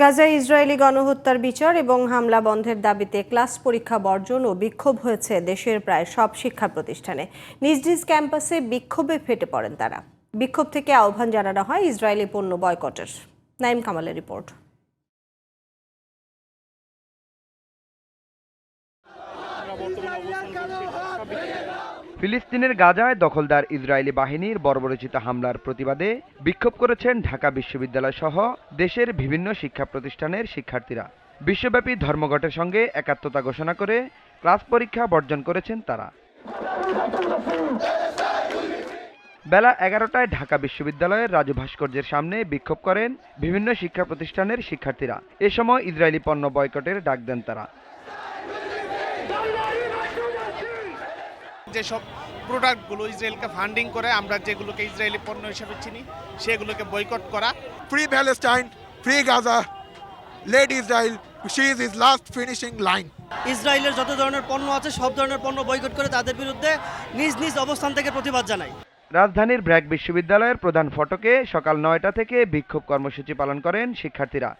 গাজায় ইসরায়েলি গণহত্যার বিচার এবং হামলা বন্ধের দাবিতে ক্লাস পরীক্ষা বর্জন ও বিক্ষোভ হয়েছে দেশের প্রায় সব শিক্ষা প্রতিষ্ঠানে। নিজ নিজ ক্যাম্পাসে বিক্ষোভে ফেটে পড়েন তারা। বিক্ষোভ থেকে আহ্বান জানানো হয় ইসরায়েলি পণ্য বয়কটের। নাইম কামালের রিপোর্ট। ফিলিস্তিনের গাজায় দখলদার ইসরায়েলি বাহিনীর বর্বরচিত হামলার প্রতিবাদে বিক্ষোভ করেছেন ঢাকা বিশ্ববিদ্যালয় সহ দেশের বিভিন্ন শিক্ষা প্রতিষ্ঠানের শিক্ষার্থীরা। বিশ্বব্যাপী ধর্মঘটের সঙ্গে একাত্মতা ঘোষণা করে ক্লাস পরীক্ষা বর্জন করেছেন তারা। বেলা এগারোটায় ঢাকা বিশ্ববিদ্যালয়ের রাজু ভাস্কর্যের সামনে বিক্ষোভ করেন বিভিন্ন শিক্ষা প্রতিষ্ঠানের শিক্ষার্থীরা। এ সময় ইসরায়েলি পণ্য বয়কটের ডাক দেন তারা। যেসব প্রোডাক্টগুলো ইসরায়েলকে ফান্ডিং করে আমরা যেগুলোকে ইসরায়েলি পণ্য হিসেবে চিনি সেগুলোকে বয়কট করা। Free Palestine, free Gaza, let Israel seize his last finishing line. ইসরায়েলের যত ধরনের পণ্য আছে সব ধরনের পণ্য বয়কট করে তাদের বিরুদ্ধে নিজ নিজ অবস্থান থেকে প্রতিবাদ জানাই। রাজধানীর ব্র্যাক বিশ্ববিদ্যালয়ের প্রধান ফটকে সকাল নয়টা থেকে বিক্ষোভ কর্মসূচি পালন করেন শিক্ষার্থীরা।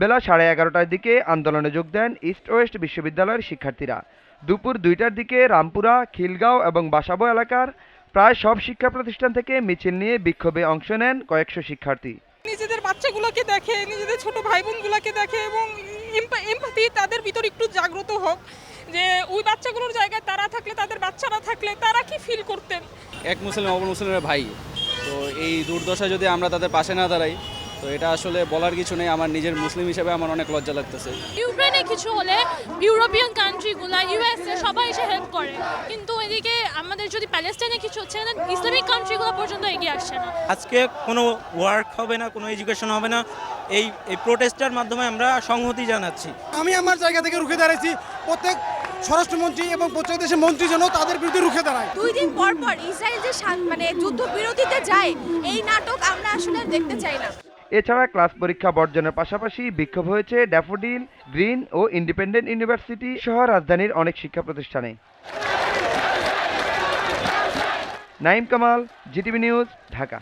বেলা সাড়ে এগারোটার দিকে আন্দোলনে যোগ দেন ইস্ট ওয়েস্ট বিশ্ববিদ্যালয়ের শিক্ষার্থীরা। দুপুর দুইটার দিকে রামপুরা খিলগাঁও এবং বাসাবো এলাকার প্রায় সব শিক্ষা প্রতিষ্ঠান থেকে মিছিল নিয়ে বিক্ষোভে অংশ নেন কয়েকশো শিক্ষার্থী। নিজেদের বাচ্চাগুলোকে দেখে নিজেদের ছোট ভাই বোনগুলোকে দেখে এবং এমপাথি তাদের ভিতর একটু জাগ্রত হোক যে ওই বাচ্চাগুলোর জায়গায় তারা থাকলে তাদের বাচ্চারা থাকলে তারা কি ফিল করতেন? এক মুসলিম অপর মুসলিমের ভাই। তো এই দুর্দশা যদি আমরা তাদের পাশে না দাঁড়াই তো এটা আসলে বলার কিছু নেই আমার নিজের মুসলিম হিসেবে আমার অনেক লজ্জা লাগতেছে। ইউক্রেনে কিছু হলে ইউরোপিয়ান কান্ট্রিগুলা ইউএসএ সবাই এসে হেল্প করে। কিন্তু এদিকে আমাদের যদি প্যালেস্টাইনে কিছু হচ্ছে না ইসলামিক কান্ট্রিগুলো পর্যন্ত এগিয়ে আসছে না। আজকে কোনো ওয়ার্ক হবে না কোনো এডুকেশন হবে না এই এই প্রোটেস্টের মাধ্যমে আমরা সংহতি জানাচ্ছি। আমি আমার জায়গা থেকে রুখে দাঁড়াইছি প্রত্যেক স্বরাষ্ট্রমন্ত্রী এবং প্রত্যেক দেশের মন্ত্রী যেন তাদের বিরুদ্ধে রুখে দাঁড়ায়। দুই দিন পর পর ইসরায়েল যে মানে যুদ্ধবিরতিতে যায় এই নাটক আমরা আসলে দেখতে চাই না। এছাড়া ক্লাস পরীক্ষা বর্জনের পাশাপাশি বিক্ষোভ হয়েছে ড্যাফোডিল, গ্রিন ও ইন্ডিপেন্ডেন্ট ইউনিভার্সিটি সহ রাজধানীর অনেক শিক্ষা প্রতিষ্ঠানে। Naim Kamal, GTV news, Dhaka.